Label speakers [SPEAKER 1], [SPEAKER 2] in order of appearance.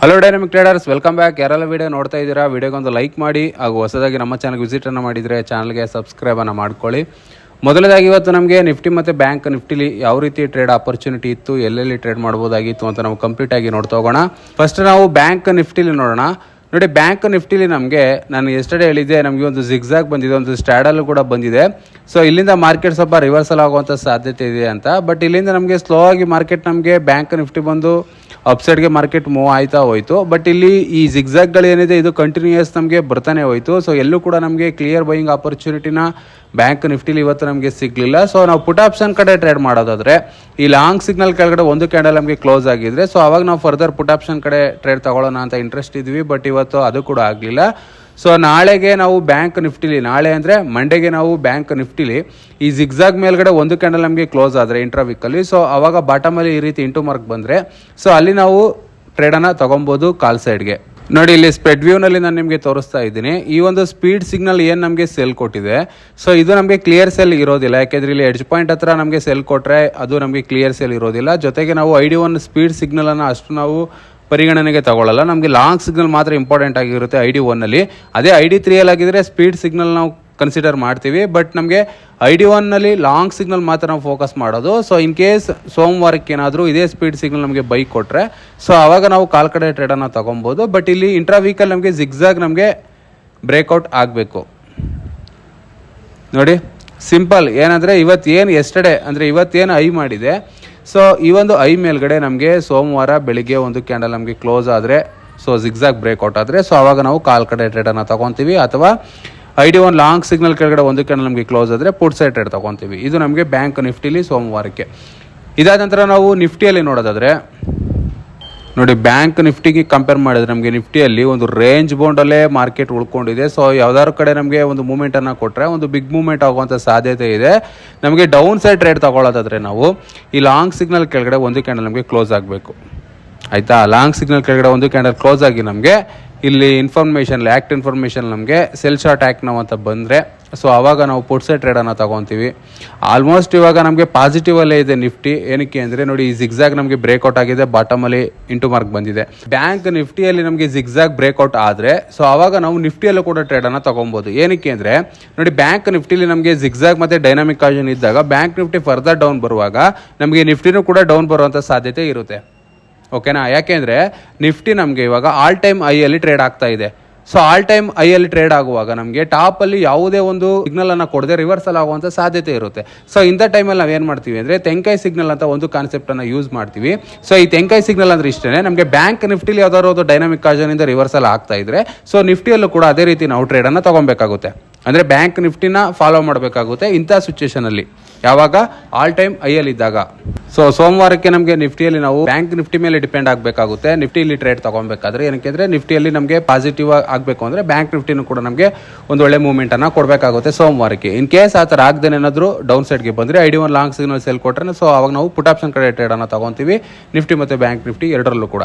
[SPEAKER 1] Hello dynamic traders welcome back ಯಾರೆಲ್ಲ video ನೋಡ್ತಾ ಇದ್ದೀರಾ ವಿಡಿಯೋಗೊಂದು ಲೈಕ್ ಮಾಡಿ ಹಾಗೂ ಹೊಸದಾಗಿ ನಮ್ಮ ಚಾನಲ್ಗೆ ವಿಸಿಟನ್ನು ಮಾಡಿದರೆ ಚಾನಲ್ಗೆ ಸಬ್ಸ್ಕ್ರೈಬನ್ನು ಮಾಡ್ಕೊಳ್ಳಿ. ಮೊದಲದಾಗಿ ಇವತ್ತು ನಮಗೆ ನಿಫ್ಟಿ ಮತ್ತು ಬ್ಯಾಂಕ್ ನಿಫ್ಟಿಲಿ ಯಾವ ರೀತಿ ಟ್ರೇಡ್ ಆಪರ್ಚುನಿಟಿ ಇತ್ತು, ಎಲ್ಲೆಲ್ಲಿ ಟ್ರೇಡ್ ಮಾಡ್ಬೋದಾಗಿತ್ತು ಅಂತ ನಾವು ಕಂಪ್ಲೀಟ್ ಆಗಿ ನೋಡ್ತಾ ಹೋಗೋಣ. ಫಸ್ಟ್ ನಾವು ಬ್ಯಾಂಕ್ ನಿಫ್ಟಿಲಿ ನೋಡೋಣ. ನೋಡಿ ಬ್ಯಾಂಕ್ ನಿಫ್ಟಿಲಿ ನಮಗೆ, ನಾನು ಎಷ್ಟೇ ಹೇಳಿದ್ದೆ, ನಮಗೆ ಒಂದು ಜಿಗ್ಜಾಗ್ ಬಂದಿದೆ, ಒಂದು ಸ್ಟ್ಯಾಡಲ್ಲೂ ಕೂಡ ಬಂದಿದೆ. ಸೊ ಇಲ್ಲಿಂದ ಮಾರ್ಕೆಟ್ ಸ್ವಲ್ಪ ರಿವರ್ಸಲ್ ಆಗುವಂಥ ಸಾಧ್ಯತೆ ಇದೆ ಅಂತ. ಬಟ್ ಇಲ್ಲಿಂದ ನಮಗೆ ಸ್ಲೋ ಆಗಿ ಮಾರ್ಕೆಟ್ ನಮಗೆ ಬ್ಯಾಂಕ್ ನಿಫ್ಟಿ ಬಂದು ಅಪ್ಸೈಡ್ಗೆ ಮಾರ್ಕೆಟ್ ಮೂವ್ ಆಯ್ತಾ ಹೋಯಿತು. ಬಟ್ ಇಲ್ಲಿ ಈ ಜಿಗ್ಜಾಗ್ಗಳು ಏನಿದೆ, ಇದು ಕಂಟಿನ್ಯೂಯಸ್ ನಮಗೆ ಬರ್ತಾನೆ ಹೋಯಿತು. ಸೊ ಎಲ್ಲೂ ಕೂಡ ನಮಗೆ ಕ್ಲಿಯರ್ ಬೈಯಿಂಗ್ ಆಪರ್ಚುನಿಟಿನ ಬ್ಯಾಂಕ್ ನಿಫ್ಟಿಲಿ ಇವತ್ತು ನಮಗೆ ಸಿಗಲಿಲ್ಲ. ಸೊ ನಾವು ಪುಟ್ ಆಪ್ಷನ್ ಕಡೆ ಟ್ರೇಡ್ ಮಾಡೋದಾದ್ರೆ ಈ ಲಾಂಗ್ ಸಿಗ್ನಲ್ ಕೆಳಗಡೆ ಒಂದು ಕ್ಯಾಂಡಲ್ ನಮಗೆ ಕ್ಲೋಸ್ ಆಗಿದ್ರೆ ಸೊ ಅವಾಗ ನಾವು ಫರ್ದರ್ ಪುಟ್ ಆಪ್ಷನ್ ಕಡೆ ಟ್ರೇಡ್ ತಗೊಳ್ಳೋಣ ಅಂತ ಇಂಟ್ರೆಸ್ಟ್ ಇದ್ವಿ ಬಟ್ ಇವತ್ತು ಅದು ಕೂಡ ಆಗಲಿಲ್ಲ. ಸೊ ನಾಳೆಗೆ ನಾವು ಬ್ಯಾಂಕ್ ನಿಫ್ಟಿಲಿ, ನಾಳೆ ಅಂದರೆ ಮಂಡೆಗೆ ನಾವು ಬ್ಯಾಂಕ್ ನಿಫ್ಟಿಲಿ, ಈ ಜಿಗ್ಜಾಗ್ ಮೇಲ್ಗಡೆ ಒಂದು ಕ್ಯಾಂಡಲ್ ನಮಗೆ ಕ್ಲೋಸ್ ಆದರೆ ಇಂಟ್ರಾ ವೀಕಲ್ಲಿ ಸೊ ಅವಾಗ ಬಾಟಮಲ್ಲಿ ಈ ರೀತಿ ಇಂಟು ಮಾರ್ಕ್ ಬಂದರೆ ಸೊ ಅಲ್ಲಿ ನಾವು ಟ್ರೇಡನ್ನು ತೊಗೊಬೋದು ಕಾಲ್ ಸೈಡ್ಗೆ ನೋಡಿ, ಇಲ್ಲಿ ಸ್ಪ್ರೆಡ್ ವ್ಯೂನಲ್ಲಿ ನಾನು ನಿಮಗೆ ತೋರಿಸ್ತಾ ಇದ್ದೀನಿ. ಈ ಒಂದು ಸ್ಪೀಡ್ ಸಿಗ್ನಲ್ ಏನು ನಮಗೆ ಸೆಲ್ ಕೊಟ್ಟಿದೆ? ಸೊ ಇದು ನಮಗೆ ಕ್ಲಿಯರ್ ಸೆಲ್ ಇರೋದಿಲ್ಲ. ಯಾಕೆಂದರೆ ಇಲ್ಲಿ ಎಡ್ಜ್ ಪಾಯಿಂಟ್ ಹತ್ರ ನಮಗೆ ಸೆಲ್ ಕೊಟ್ಟರೆ ಅದು ನಮಗೆ ಕ್ಲಿಯರ್ ಸೆಲ್ ಇರೋದಿಲ್ಲ. ಜೊತೆಗೆ ನಾವು ಐ ಡಿ ಒನ್ ಸ್ಪೀಡ್ ಸಿಗ್ನಲನ್ನು ಅಷ್ಟು ನಾವು ಪರಿಗಣನೆಗೆ ತಗೊಳ್ಳಲ್ಲ. ನಮಗೆ ಲಾಂಗ್ ಸಿಗ್ನಲ್ ಮಾತ್ರ ಇಂಪಾರ್ಟೆಂಟ್ ಆಗಿರುತ್ತೆ ಐ ಡಿ ಒನ್ನಲ್ಲಿ ಅದೇ ಐ ಡಿ ತ್ರೀಯಲ್ಲಿ ಆಗಿದ್ರೆ ಸ್ಪೀಡ್ ಸಿಗ್ನಲ್ ನಾವು ಕನ್ಸಿಡರ್ ಮಾಡ್ತೀವಿ. ಬಟ್ ನಮಗೆ ಐ ಡಿ ಒನ್ನಲ್ಲಿ ಲಾಂಗ್ ಸಿಗ್ನಲ್ ಮಾತ್ರ ನಾವು ಫೋಕಸ್ ಮಾಡೋದು. ಸೊ ಇನ್ ಕೇಸ್ ಸೋಮವಾರಕ್ಕೆ ಏನಾದರೂ ಇದೇ ಸ್ಪೀಡ್ ಸಿಗ್ನಲ್ ನಮಗೆ ಬೈಕ್ ಕೊಟ್ಟರೆ ಸೊ ಆವಾಗ ನಾವು ಕಾಲ್ ಕಡೆ ಟ್ರೇಡನ್ನು ತೊಗೊಬೋದು ಬಟ್ ಇಲ್ಲಿ ಇಂಟ್ರಾ ವೆಹಿಕಲ್ ನಮಗೆ ಜಿಗ್ಝಾಗ್ ನಮಗೆ ಬ್ರೇಕ್ಔಟ್ ಆಗಬೇಕು. ನೋಡಿ ಸಿಂಪಲ್ ಏನಂದರೆ ಇವತ್ತು ಏನು ಎಸ್ಟರ್ಡೇ ಅಂದರೆ ಇವತ್ತೇನು ಐ ಮಾಡಿದೆ. ಸೊ ಈ ಒಂದು ಐ ಮೇಲ್ಗಡೆ ನಮಗೆ ಸೋಮವಾರ ಬೆಳಿಗ್ಗೆ ಒಂದು ಕ್ಯಾಂಡಲ್ ನಮಗೆ ಕ್ಲೋಸ್ ಆದರೆ ಸೊ ಜಿಗ್ಝಾಗ್ ಬ್ರೇಕ್ಔಟ್ ಆದರೆ ಸೊ ಆವಾಗ ನಾವು ಕಾಲ್ ಕಡೆ ಟ್ರೇಡನ್ನು ತೊಗೊತೀವಿ ಅಥವಾ ಡಿ ಒನ್ ಲಾಂಗ್ ಸಿಗ್ನಲ್ ಕೆಳಗಡೆ ಒಂದು ಕ್ಯಾಂಡಲ್ ನಮಗೆ ಕ್ಲೋಸ್ ಆದರೆ ಪುಟ್ ಸೈಡ್ ಟ್ರೇಡ್ ತೊಗೊತೀವಿ. ಇದು ನಮಗೆ ಬ್ಯಾಂಕ್ ನಿಫ್ಟಿಲಿ ಸೋಮವಾರಕ್ಕೆ. ಇದಾದ ನಂತರ ನಾವು ನಿಫ್ಟಿಯಲ್ಲಿ ನೋಡೋದಾದರೆ, ನೋಡಿ ಬ್ಯಾಂಕ್ ನಿಫ್ಟಿಗೆ ಕಂಪೇರ್ ಮಾಡಿದ್ರೆ ನಮಗೆ ನಿಫ್ಟಿಯಲ್ಲಿ ಒಂದು ರೇಂಜ್ ಬೌಂಡಲ್ಲೇ ಮಾರ್ಕೆಟ್ ಉಳ್ಕೊಂಡಿದೆ. ಸೊ ಯಾವ್ದಾದ್ರು ಕಡೆ ನಮಗೆ ಒಂದು ಮೂಮೆಂಟನ್ನು ಕೊಟ್ಟರೆ ಒಂದು ಬಿಗ್ ಮೂಮೆಂಟ್ ಆಗುವಂಥ ಸಾಧ್ಯತೆ ಇದೆ. ನಮಗೆ ಡೌನ್ ಸೈಡ್ ರೇಟ್ ತಗೊಳ್ಳೋದಾದ್ರೆ ನಾವು ಈ ಲಾಂಗ್ ಸಿಗ್ನಲ್ ಕೆಳಗಡೆ ಒಂದು ಕ್ಯಾಂಡಲ್ ನಮಗೆ ಕ್ಲೋಸ್ ಆಗಬೇಕು. ಆಯಿತಾ? ಲಾಂಗ್ ಸಿಗ್ನಲ್ ಕೆಳಗಡೆ ಒಂದು ಕ್ಯಾಂಡಲ್ ಕ್ಲೋಸ್ ಆಗಿ ನಮಗೆ ಇಲ್ಲಿ ಇನ್ಫಾರ್ಮೇಷನ್ ಆ್ಯಕ್ಟ್ ಇನ್ಫಾರ್ಮೇಷನ್ ನಮಗೆ ಸೆಲ್ ಶಾರ್ಟ್ ಆ್ಯಕ್ಟ್ ನಾವು ಅಂತ ಬಂದರೆ ಸೊ ಆವಾಗ ನಾವು ಪುಟ್ಸೆ ಟ್ರೇಡನ್ನು ತೊಗೊತೀವಿ. ಆಲ್ಮೋಸ್ಟ್ ಇವಾಗ ನಮಗೆ ಪಾಸಿಟಿವ್ ಅಲ್ಲೇ ಇದೆ ನಿಫ್ಟಿ. ಏನಕ್ಕೆ ಅಂದರೆ ನೋಡಿ, ಈ ಜಿಗ್ಸಾಗ್ ನಮಗೆ ಬ್ರೇಕ್ಔಟ್ ಆಗಿದೆ ಬಾಟಮಲ್ಲಿ ಇಂಟು ಮಾರ್ಕ್ ಬಂದಿದೆ. ಬ್ಯಾಂಕ್ ನಿಫ್ಟಿಯಲ್ಲಿ ನಮಗೆ ಜಿಗ್ಸಾಗ್ ಬ್ರೇಕ್ಔಟ್ ಆದರೆ ಸೊ ಆವಾಗ ನಾವು ನಿಫ್ಟಿಯಲ್ಲೂ ಕೂಡ ಟ್ರೇಡನ್ನು ತೊಗೊಬೋದು. ಏನಕ್ಕೆ ಅಂದರೆ, ನೋಡಿ ಬ್ಯಾಂಕ್ ನಿಫ್ಟಿಲಿ ನಮಗೆ ಜಿಗ್ಸಾಗ್ ಮತ್ತು ಡೈನಾಮಿಕ್ ಕಾಜನ್ ಇದ್ದಾಗ ಬ್ಯಾಂಕ್ ನಿಫ್ಟಿ ಫರ್ದರ್ ಡೌನ್ ಬರುವಾಗ ನಮಗೆ ನಿಫ್ಟಿನೂ ಕೂಡ ಡೌನ್ ಬರುವಂಥ ಸಾಧ್ಯತೆ ಇರುತ್ತೆ. ಓಕೆನಾ? ಯಾಕೆಂದರೆ ನಿಫ್ಟಿ ನಮಗೆ ಇವಾಗ ಆಲ್ ಟೈಮ್ ಐಯಲ್ಲಿ ಟ್ರೇಡ್ ಆಗ್ತಾ ಇದೆ. ಸೊ ಆಲ್ ಟೈಮ್ ಐಯಲ್ಲಿ ಟ್ರೇಡ್ ಆಗುವಾಗ ನಮಗೆ ಟಾಪಲ್ಲಿ ಯಾವುದೇ ಒಂದು ಸಿಗ್ನಲ್ ಅನ್ನು ಕೊಡದೆ ರಿವರ್ಸಲ್ ಆಗುವಂಥ ಸಾಧ್ಯತೆ ಇರುತ್ತೆ. ಸೊ ಇಂಥ ಟೈಮಲ್ಲಿ ನಾವು ಏನು ಮಾಡ್ತೀವಿ ಅಂದರೆ ತೆಂಕಾಯಿ ಸಿಗ್ನಲ್ ಅಂತ ಒಂದು ಕಾನ್ಸೆಪ್ಟನ್ನು ಯೂಸ್ ಮಾಡ್ತೀವಿ. ಸೊ ಈ ತೆಂಕಾಯಿ ಸಿಗ್ನಲ್ ಅಂದರೆ ಇಷ್ಟೇ ನಮಗೆ ಬ್ಯಾಂಕ್ ನಿಫ್ಟಿಲಿ ಯಾವ್ದಾದ್ರು ಒಂದು ಡೈನಾಮಿಕ್ ಕಾಜನಿಂದ ರಿವರ್ಸಲ್ ಆಗ್ತಾ ಇದ್ರೆ ಸೊ ನಿಫ್ಟಿಯಲ್ಲೂ ಕೂಡ ಅದೇ ರೀತಿ ನಾವು ಟ್ರೇಡನ್ನು ತೊಗೊಬೇಕಾಗುತ್ತೆ. ಅಂದರೆ ಬ್ಯಾಂಕ್ ನಿಫ್ಟಿನ ಫಾಲೋ ಮಾಡಬೇಕಾಗುತ್ತೆ ಇಂಥ ಸಿಚುವೇಷನಲ್ಲಿ ಯಾವಾಗ? ಆಲ್ ಟೈಮ್ ಐಯಲ್ಲಿ ಇದ್ದಾಗ. ಸೊ ಸೋಮವಾರಕ್ಕೆ ನಮಗೆ ನಿಫ್ಟಿಯಲ್ಲಿ ನಾವು ಬ್ಯಾಂಕ್ ನಿಫ್ಟಿ ಮೇಲೆ ಡಿಪೆಂಡ್ ಆಗಬೇಕಾಗುತ್ತೆ. ನಿಫ್ಟಿಯಲ್ಲಿ ಟ್ರೇಡ್ ತಗೊಬೇಕಾದ್ರೆ ಏನಕ್ಕೆ ಅಂದರೆ ನಿಫ್ಟಿಯಲ್ಲಿ ನಮಗೆ ಪಾಸಿಟಿವ್ ಆಗಬೇಕು ಅಂದರೆ ಬ್ಯಾಂಕ್ ನಿಫ್ಟಿನೂ ಕೂಡ ನಮಗೆ ಒಂದು ಒಳ್ಳೆ ಮೂವ್ಮೆಂಟನ್ನು ಕೊಡಬೇಕಾಗುತ್ತೆ ಸೋಮವಾರಕ್ಕೆ. ಇನ್ ಕೇಸ್ ಆ ಥರ ಆಗದೆ ಏನಾದರೂ ಡೌನ್ ಸೈಡ್ಗೆ ಬಂದರೆ I D one long signal sell ಕೊಟ್ಟರೆ ಸೊ ಅವಾಗ ನಾವು ಪುಟ್ ಆಪ್ಷನ್ ಕಡೆ ಟ್ರೇಡನ್ನು ತಗೊತೀವಿ. ನಿಫ್ಟಿ ಮತ್ತು ಬ್ಯಾಂಕ್ ನಿಫ್ಟಿ ಎರಡರಲ್ಲೂ ಕೂಡ.